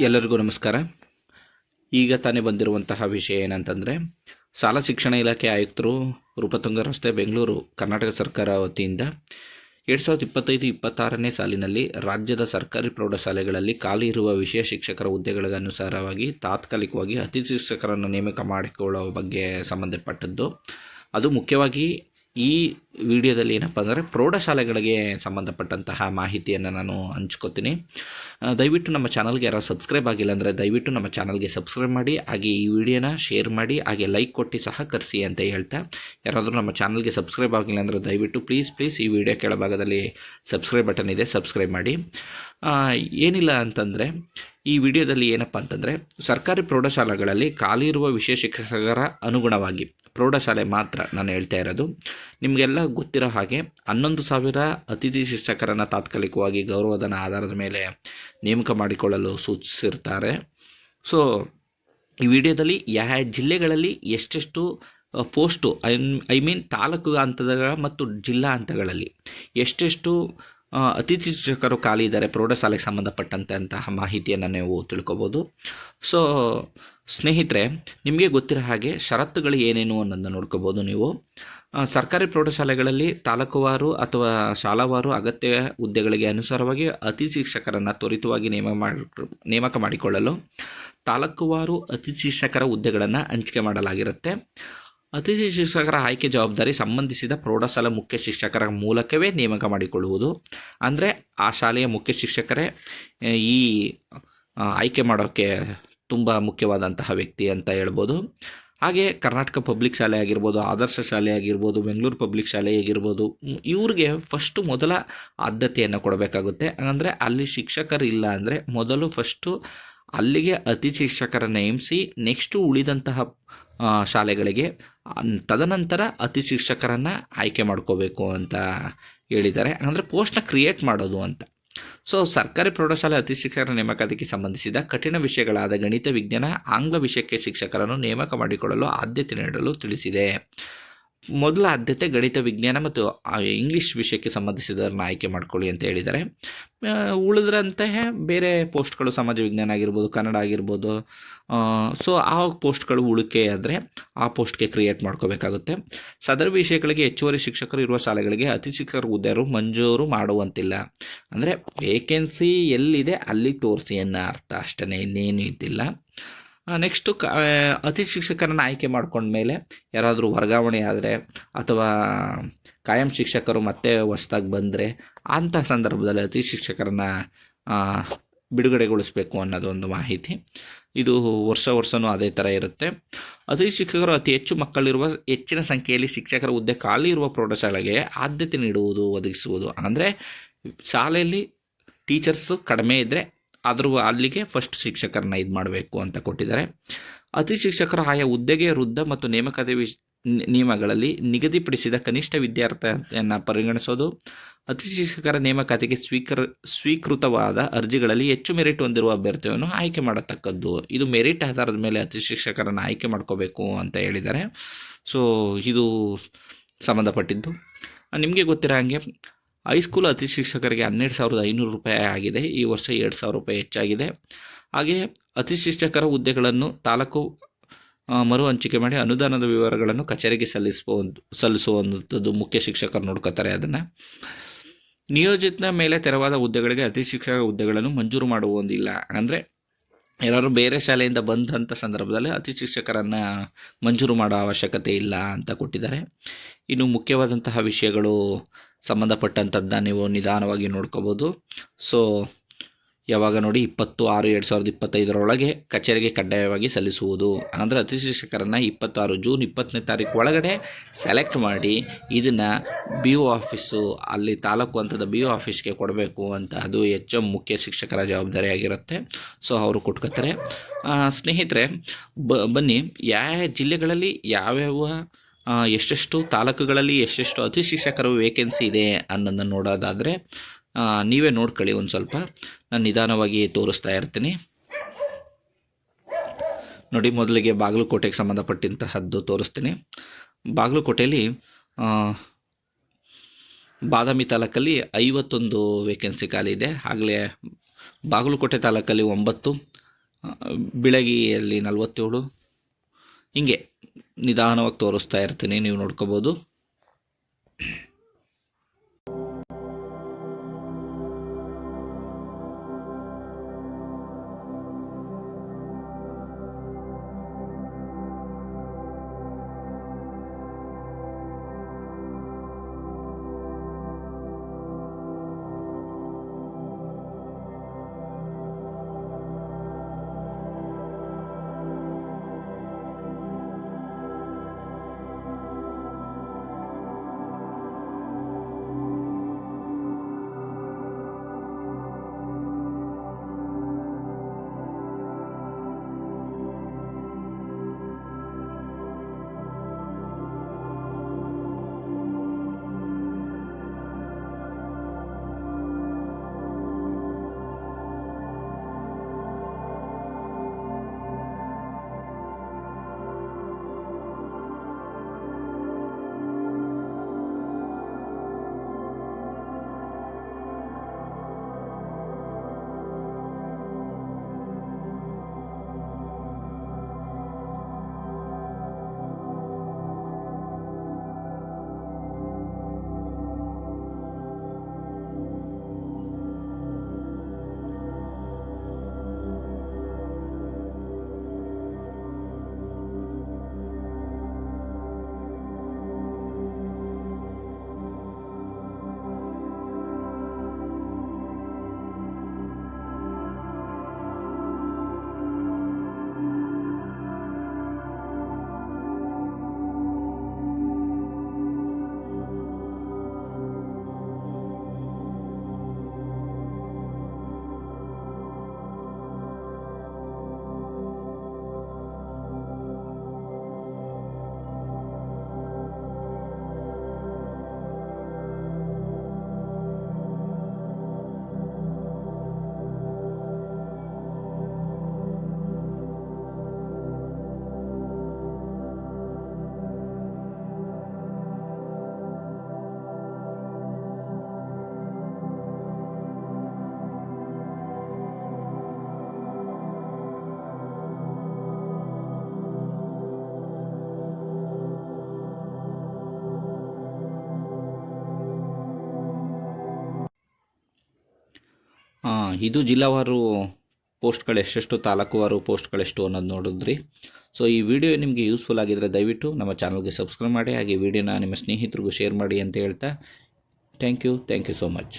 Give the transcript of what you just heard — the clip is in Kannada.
ಎಲ್ಲರಿಗೂ ನಮಸ್ಕಾರ. ಈಗ ತಾನೇ ಬಂದಿರುವಂತಹ ವಿಷಯ ಏನಂತಂದರೆ, ಶಾಲಾ ಶಿಕ್ಷಣ ಇಲಾಖೆ ಆಯುಕ್ತರು ರೂಪತುಂಗ ರಸ್ತೆ ಬೆಂಗಳೂರು ಕರ್ನಾಟಕ ಸರ್ಕಾರ ವತಿಯಿಂದ ಎರಡು ಸಾವಿರದ ಇಪ್ಪತ್ತೈದು ಇಪ್ಪತ್ತಾರನೇ ಸಾಲಿನಲ್ಲಿ ರಾಜ್ಯದ ಸರ್ಕಾರಿ ಪ್ರೌಢಶಾಲೆಗಳಲ್ಲಿ ಖಾಲಿ ಇರುವ ವಿಷಯ ಶಿಕ್ಷಕರ ಹುದ್ದೆಗಳಿಗೆ ಅನುಸಾರವಾಗಿ ತಾತ್ಕಾಲಿಕವಾಗಿ ಅತಿಥಿ ಶಿಕ್ಷಕರನ್ನು ನೇಮಕ ಮಾಡಿಕೊಳ್ಳುವ ಬಗ್ಗೆ ಸಂಬಂಧಪಟ್ಟದ್ದು. ಅದು ಮುಖ್ಯವಾಗಿ ಈ ವಿಡಿಯೋದಲ್ಲಿ ಏನಪ್ಪ ಅಂದರೆ ಪ್ರೌಢಶಾಲೆಗಳಿಗೆ ಸಂಬಂಧಪಟ್ಟಂತಹ ಮಾಹಿತಿಯನ್ನು ನಾನು ಹಂಚ್ಕೋತೀನಿ. ದಯವಿಟ್ಟು ನಮ್ಮ ಚಾನಲ್ಗೆ ಯಾರು ಸಬ್ಸ್ಕ್ರೈಬ್ ಆಗಿಲ್ಲ ಅಂದರೆ ದಯವಿಟ್ಟು ನಮ್ಮ ಚಾನಲ್ಗೆ ಸಬ್ಸ್ಕ್ರೈಬ್ ಮಾಡಿ, ಹಾಗೆ ಈ ವಿಡಿಯೋನ ಶೇರ್ ಮಾಡಿ, ಹಾಗೆ ಲೈಕ್ ಕೊಟ್ಟು ಸಹ ಕರೆಸಿ ಅಂತ ಹೇಳ್ತಾ, ಯಾರಾದರೂ ನಮ್ಮ ಚಾನಲ್ಗೆ ಸಬ್ಸ್ಕ್ರೈಬ್ ಆಗಿಲ್ಲ ಅಂದರೆ ದಯವಿಟ್ಟು ಪ್ಲೀಸ್ ಪ್ಲೀಸ್ ಈ ವಿಡಿಯೋ ಕೆಳಭಾಗದಲ್ಲಿ ಸಬ್ಸ್ಕ್ರೈಬ್ ಬಟನ್ ಇದೆ, ಸಬ್ಸ್ಕ್ರೈಬ್ ಮಾಡಿ. ಏನಿಲ್ಲ ಅಂತಂದರೆ ಈ ವಿಡಿಯೋದಲ್ಲಿ ಏನಪ್ಪ ಅಂತಂದರೆ, ಸರ್ಕಾರಿ ಪ್ರೌಢಶಾಲೆಗಳಲ್ಲಿ ಖಾಲಿ ಇರುವ ವಿಶೇಷ ಶಿಕ್ಷಕರ ಅನುಗುಣವಾಗಿ ಪ್ರೌಢಶಾಲೆ ಮಾತ್ರ ನಾನು ಹೇಳ್ತಾ ಇರೋದು. ನಿಮಗೆಲ್ಲ ಗೊತ್ತಿರೋ ಹಾಗೆ ಹನ್ನೊಂದು ಸಾವಿರ ಅತಿಥಿ ಶಿಕ್ಷಕರನ್ನು ತಾತ್ಕಾಲಿಕವಾಗಿ ಗೌರವಧನ ಆಧಾರದ ಮೇಲೆ ನೇಮಕ ಮಾಡಿಕೊಳ್ಳಲು ಸೂಚಿಸಿರ್ತಾರೆ. ಸೊ ಈ ವಿಡಿಯೋದಲ್ಲಿ ಯಾವ ಜಿಲ್ಲೆಗಳಲ್ಲಿ ಎಷ್ಟೆಷ್ಟು post, I I mean taluk ಹಂತದ ಮತ್ತು ಜಿಲ್ಲಾ ಹಂತಗಳಲ್ಲಿ ಎಷ್ಟೆಷ್ಟು ಅತಿಥಿ ಶಿಕ್ಷಕರು ಖಾಲಿ ಇದ್ದಾರೆ. ಪ್ರೌಢಶಾಲೆಗೆ ಸಂಬಂಧಪಟ್ಟಂತಹ ಮಾಹಿತಿಯನ್ನು ನೀವು ತಿಳ್ಕೊಬೋದು. ಸೊ ಸ್ನೇಹಿತರೆ, ನಿಮಗೆ ಗೊತ್ತಿರೋ ಹಾಗೆ ಷರತ್ತುಗಳು ಏನೇನು ಅನ್ನೋದನ್ನು ನೋಡ್ಕೋಬೋದು ನೀವು. ಸರ್ಕಾರಿ ಪ್ರೌಢಶಾಲೆಗಳಲ್ಲಿ ತಾಲೂಕುವಾರು ಅಥವಾ ಶಾಲಾವಾರು ಅಗತ್ಯ ಹುದ್ದೆಗಳಿಗೆ ಅನುಸಾರವಾಗಿ ಅತಿಥಿ ಶಿಕ್ಷಕರನ್ನು ತ್ವರಿತವಾಗಿ ನೇಮ ಮಾಡಿ, ನೇಮಕ ಮಾಡಿಕೊಳ್ಳಲು ತಾಲೂಕುವಾರು ಅತಿಥಿ ಶಿಕ್ಷಕರ ಹುದ್ದೆಗಳನ್ನು ಹಂಚಿಕೆ ಮಾಡಲಾಗಿರುತ್ತೆ. ಅತಿಥಿ ಶಿಕ್ಷಕರ ಆಯ್ಕೆ ಜವಾಬ್ದಾರಿ ಸಂಬಂಧಿಸಿದ ಪ್ರೌಢಶಾಲಾ ಮುಖ್ಯ ಶಿಕ್ಷಕರ ಮೂಲಕವೇ ನೇಮಕ ಮಾಡಿಕೊಳ್ಳುವುದು. ಅಂದರೆ ಆ ಶಾಲೆಯ ಮುಖ್ಯ ಶಿಕ್ಷಕರೇ ಈ ಆಯ್ಕೆ ಮಾಡೋಕ್ಕೆ ತುಂಬ ಮುಖ್ಯವಾದಂತಹ ವ್ಯಕ್ತಿ ಅಂತ ಹೇಳ್ಬೋದು. ಹಾಗೆ ಕರ್ನಾಟಕ ಪಬ್ಲಿಕ್ ಶಾಲೆ ಆಗಿರ್ಬೋದು, ಆದರ್ಶ ಶಾಲೆ ಆಗಿರ್ಬೋದು, ಬೆಂಗಳೂರು ಪಬ್ಲಿಕ್ ಶಾಲೆ ಆಗಿರ್ಬೋದು ಇವ್ರಿಗೆ ಫಸ್ಟು ಮೊದಲ ಆದ್ಯತೆಯನ್ನು ಕೊಡಬೇಕಾಗುತ್ತೆ. ಅಂದರೆ ಅಲ್ಲಿ ಶಿಕ್ಷಕರು ಇಲ್ಲ ಅಂದರೆ ಮೊದಲು ಫಸ್ಟು ಅಲ್ಲಿಗೆ ಅತಿಥಿ ಶಿಕ್ಷಕರ ನೇಮಿಸಿ ನೆಕ್ಸ್ಟು ಉಳಿದಂತಹ ಶಾಲೆಗಳಿಗೆ. ತದನಂತರ ಅತಿ ಶಿಕ್ಷಕರನ್ನು ಆಯ್ಕೆ ಮಾಡ್ಕೋಬೇಕು ಅಂತ ಹೇಳಿದ್ದಾರೆ. ಅಂದರೆ ಪೋಸ್ಟ್ನ ಕ್ರಿಯೇಟ್ ಮಾಡೋದು ಅಂತ. ಸೊ ಸರ್ಕಾರಿ ಪ್ರೌಢಶಾಲೆ ಅತಿ ಶಿಕ್ಷಕರ ನೇಮಕಾತಿಗೆ ಸಂಬಂಧಿಸಿದ ಕಠಿಣ ವಿಷಯಗಳಾದ ಗಣಿತ, ವಿಜ್ಞಾನ, ಆಂಗ್ಲ ವಿಷಯಕ್ಕೆ ಶಿಕ್ಷಕರನ್ನು ನೇಮಕ ಮಾಡಿಕೊಳ್ಳಲು ಆದ್ಯತೆ ನೀಡಲು ತಿಳಿಸಿದೆ. ಮೊದಲ ಆದ್ಯತೆ ಗಣಿತ ವಿಜ್ಞಾನ ಮತ್ತು ಇಂಗ್ಲೀಷ್ ವಿಷಯಕ್ಕೆ ಸಂಬಂಧಿಸಿದವ್ರನ್ನ ಆಯ್ಕೆ ಮಾಡ್ಕೊಳ್ಳಿ ಅಂತ ಹೇಳಿದ್ದಾರೆ. ಉಳಿದ್ರಂತೆ ಬೇರೆ ಪೋಸ್ಟ್ಗಳು ಸಮಾಜ ವಿಜ್ಞಾನ ಆಗಿರ್ಬೋದು, ಕನ್ನಡ ಆಗಿರ್ಬೋದು ಸೊ ಆ ಪೋಸ್ಟ್ಗಳು ಉಳಿಕೆ ಆದರೆ ಆ ಪೋಸ್ಟ್ಗೆ ಕ್ರಿಯೇಟ್ ಮಾಡ್ಕೋಬೇಕಾಗುತ್ತೆ. ಸದರ ವಿಷಯಗಳಿಗೆ ಹೆಚ್ಚುವರಿ ಶಿಕ್ಷಕರು ಇರುವ ಶಾಲೆಗಳಿಗೆ ಅತಿ ಶಿಕ್ಷಕರ ಹುದ್ದೆಯರು ಮಂಜೂರು ಮಾಡುವಂತಿಲ್ಲ. ಅಂದರೆ ವೇಕೆನ್ಸಿ ಎಲ್ಲಿದೆ ಅಲ್ಲಿ ತೋರಿಸಿ ಅನ್ನೋ ಅರ್ಥ ಅಷ್ಟೇ ಇನ್ನೇನು ಇದ್ದಿಲ್ಲ. ನೆಕ್ಸ್ಟು ಕ ಅತಿ ಶಿಕ್ಷಕರನ್ನು ಆಯ್ಕೆ ಮಾಡ್ಕೊಂಡ್ಮೇಲೆ ಯಾರಾದರೂ ವರ್ಗಾವಣೆ ಆದರೆ ಅಥವಾ ಕಾಯಂ ಶಿಕ್ಷಕರು ಮತ್ತೆ ಹೊಸ್ದಾಗಿ ಬಂದರೆ ಅಂಥ ಸಂದರ್ಭದಲ್ಲಿ ಅತಿ ಶಿಕ್ಷಕರನ್ನ ಬಿಡುಗಡೆಗೊಳಿಸಬೇಕು ಅನ್ನೋದು ಒಂದು ಮಾಹಿತಿ. ಇದು ವರ್ಷ ವರ್ಷವೂ ಅದೇ ಥರ ಇರುತ್ತೆ. ಅತಿ ಶಿಕ್ಷಕರು ಅತಿ ಹೆಚ್ಚು ಮಕ್ಕಳಿರುವ, ಹೆಚ್ಚಿನ ಸಂಖ್ಯೆಯಲ್ಲಿ ಶಿಕ್ಷಕರ ಹುದ್ದೆ ಖಾಲಿ ಇರುವ ಪ್ರೌಢಶಾಲೆಗೆ ಆದ್ಯತೆ ನೀಡುವುದು ಒದಗಿಸುವುದು. ಅಂದರೆ ಶಾಲೆಯಲ್ಲಿ ಟೀಚರ್ಸು ಕಡಿಮೆ ಇದ್ದರೆ ಆದರೂ ಅಲ್ಲಿಗೆ ಫಸ್ಟ್ ಶಿಕ್ಷಕರನ್ನ ಇದು ಮಾಡಬೇಕು ಅಂತ ಕೊಟ್ಟಿದ್ದಾರೆ. ಅತಿ ಶಿಕ್ಷಕರು ಆಯಾ ಹುದ್ದೆಗೆ ವೃದ್ಧ ಮತ್ತು ನೇಮಕಾತಿ ನಿಯಮಗಳಲ್ಲಿ ನಿಗದಿಪಡಿಸಿದ ಕನಿಷ್ಠ ವಿದ್ಯಾರ್ಥಿಯನ್ನು ಪರಿಗಣಿಸೋದು, ಅತಿ ಶಿಕ್ಷಕರ ನೇಮಕಾತಿಗೆ ಸ್ವೀಕರ, ಸ್ವೀಕೃತವಾದ ಅರ್ಜಿಗಳಲ್ಲಿ ಹೆಚ್ಚು ಮೆರಿಟ್ ಹೊಂದಿರುವ ಅಭ್ಯರ್ಥಿಯನ್ನು ಆಯ್ಕೆ ಮಾಡತಕ್ಕದ್ದು. ಇದು ಮೆರಿಟ್ ಆಧಾರದ ಮೇಲೆ ಅತಿ ಶಿಕ್ಷಕರನ್ನು ಆಯ್ಕೆ ಮಾಡ್ಕೋಬೇಕು ಅಂತ ಹೇಳಿದ್ದಾರೆ. ಸೊ ಇದು ಸಂಬಂಧಪಟ್ಟಿದ್ದು. ನಿಮಗೆ ಗೊತ್ತಿರೋ ಹಾಗೆ ಹೈಸ್ಕೂಲ್ ಅತಿ ಶಿಕ್ಷಕರಿಗೆ ಹನ್ನೆರಡು ಸಾವಿರದ ಐನೂರು ರೂಪಾಯಿ ಆಗಿದೆ. ಈ ವರ್ಷ ಎರಡು ಸಾವಿರ ರೂಪಾಯಿ ಹೆಚ್ಚಾಗಿದೆ. ಹಾಗೆಯೇ ಅತಿ ಶಿಕ್ಷಕರ ಹುದ್ದೆಗಳನ್ನು ತಾಲೂಕು ಮರು ಹಂಚಿಕೆ ಮಾಡಿ ಅನುದಾನದ ವಿವರಗಳನ್ನು ಕಚೇರಿಗೆ ಸಲ್ಲಿಸುವ ಸಲ್ಲಿಸುವಂಥದ್ದು ಮುಖ್ಯ ಶಿಕ್ಷಕರು ನೋಡ್ಕೋತಾರೆ ಅದನ್ನು. ನಿಯೋಜಿತನ ಮೇಲೆ ತೆರವಾದ ಹುದ್ದೆಗಳಿಗೆ ಅತಿ ಶಿಕ್ಷಕ ಹುದ್ದೆಗಳನ್ನು ಮಂಜೂರು ಮಾಡುವುದಿಲ್ಲ. ಅಂದರೆ ಯಾರು ಬೇರೆ ಶಾಲೆಯಿಂದ ಬಂದಂಥ ಸಂದರ್ಭದಲ್ಲಿ ಅತಿ ಶಿಕ್ಷಕರನ್ನು ಮಂಜೂರು ಮಾಡೋ ಅವಶ್ಯಕತೆ ಇಲ್ಲ ಅಂತ ಕೊಟ್ಟಿದ್ದಾರೆ. ಇನ್ನು ಮುಖ್ಯವಾದಂತಹ ವಿಷಯಗಳು ಸಂಬಂಧಪಟ್ಟಂಥದ್ದನ್ನ ನೀವು ನಿಧಾನವಾಗಿ ನೋಡ್ಕೋಬೋದು. ಸೊ ಯಾವಾಗ ನೋಡಿ ಇಪ್ಪತ್ತು ಆರು ಎರಡು ಸಾವಿರದ ಇಪ್ಪತ್ತೈದರೊಳಗೆ ಕಚೇರಿಗೆ ಕಡ್ಡಾಯವಾಗಿ ಸಲ್ಲಿಸುವುದು. ಅಂದರೆ ಅತಿ ಶಿಕ್ಷಕರನ್ನು ಇಪ್ಪತ್ತಾರು ಜೂನ್ ಇಪ್ಪತ್ತನೇ ತಾರೀಕು ಒಳಗಡೆ ಸೆಲೆಕ್ಟ್ ಮಾಡಿ ಇದನ್ನು ಬಿ ಒ ಆಫೀಸು, ಅಲ್ಲಿ ತಾಲೂಕು ಹಂತದ ಬಿ ಒ ಆಫೀಸ್ಗೆ ಕೊಡಬೇಕು ಅಂತ ಅದು ಹೆಚ್ಚು ಮುಖ್ಯ ಶಿಕ್ಷಕರ ಜವಾಬ್ದಾರಿ ಆಗಿರುತ್ತೆ. ಸೊ ಅವರು ಕೊಟ್ಕೋತಾರೆ. ಸ್ನೇಹಿತರೆ ಬನ್ನಿ ಯಾವ ಜಿಲ್ಲೆಗಳಲ್ಲಿ ಯಾವ್ಯಾವ ಎಷ್ಟೆಷ್ಟು ತಾಲೂಕುಗಳಲ್ಲಿ ಎಷ್ಟೆಷ್ಟು ಅತಿ ಶಿಕ್ಷಕರು ವೇಕೆನ್ಸಿ ಇದೆ ಅನ್ನೋದನ್ನು ನೋಡೋದಾದರೆ ನೀವೇ ನೋಡ್ಕೊಳ್ಳಿ ಒಂದು ಸ್ವಲ್ಪ. ನಾನು ನಿಧಾನವಾಗಿ ತೋರಿಸ್ತಾ ಇರ್ತೀನಿ. ನೋಡಿ, ಮೊದಲಿಗೆ ಬಾಗಲಕೋಟೆಗೆ ಸಂಬಂಧಪಟ್ಟಂತಹದ್ದು ತೋರಿಸ್ತೀನಿ. ಬಾಗಲಕೋಟೆಯಲ್ಲಿ ಬಾದಾಮಿ ತಾಲೂಕಲ್ಲಿ ಐವತ್ತೊಂದು ವೇಕೆನ್ಸಿ ಖಾಲಿ ಇದೆ. ಆಗಲೇ ಬಾಗಲಕೋಟೆ ತಾಲೂಕಲ್ಲಿ ಒಂಬತ್ತು ಬಿಳಗಿಯಲ್ಲಿ ನಲವತ್ತೇಳು ಹಿಂಗೆ ನಿಧಾನವಾಗಿ ತೋರಿಸ್ತಾ ಇರ್ತೀನಿ ನೀವು ನೋಡ್ಕೋಬೋದು. ಇದು ಜಿಲ್ಲಾವಾರು ಪೋಸ್ಟ್ಗಳು ಎಷ್ಟೆಷ್ಟು ತಾಲೂಕುವಾರು ಪೋಸ್ಟ್ಗಳೆಷ್ಟು ಅನ್ನೋದು ನೋಡಿದ್ರಿ. ಸೊ ಈ ವಿಡಿಯೋ ನಿಮಗೆ ಯೂಸ್ಫುಲ್ ಆಗಿದ್ದರೆ ದಯವಿಟ್ಟು ನಮ್ಮ ಚಾನಲ್ಗೆ ಸಬ್ಸ್ಕ್ರೈಬ್ ಮಾಡಿ, ಹಾಗೆ ವಿಡಿಯೋನ ನಿಮ್ಮ ಸ್ನೇಹಿತರಿಗೂ ಶೇರ್ ಮಾಡಿ ಅಂತ ಹೇಳ್ತಾ thank you thank you so much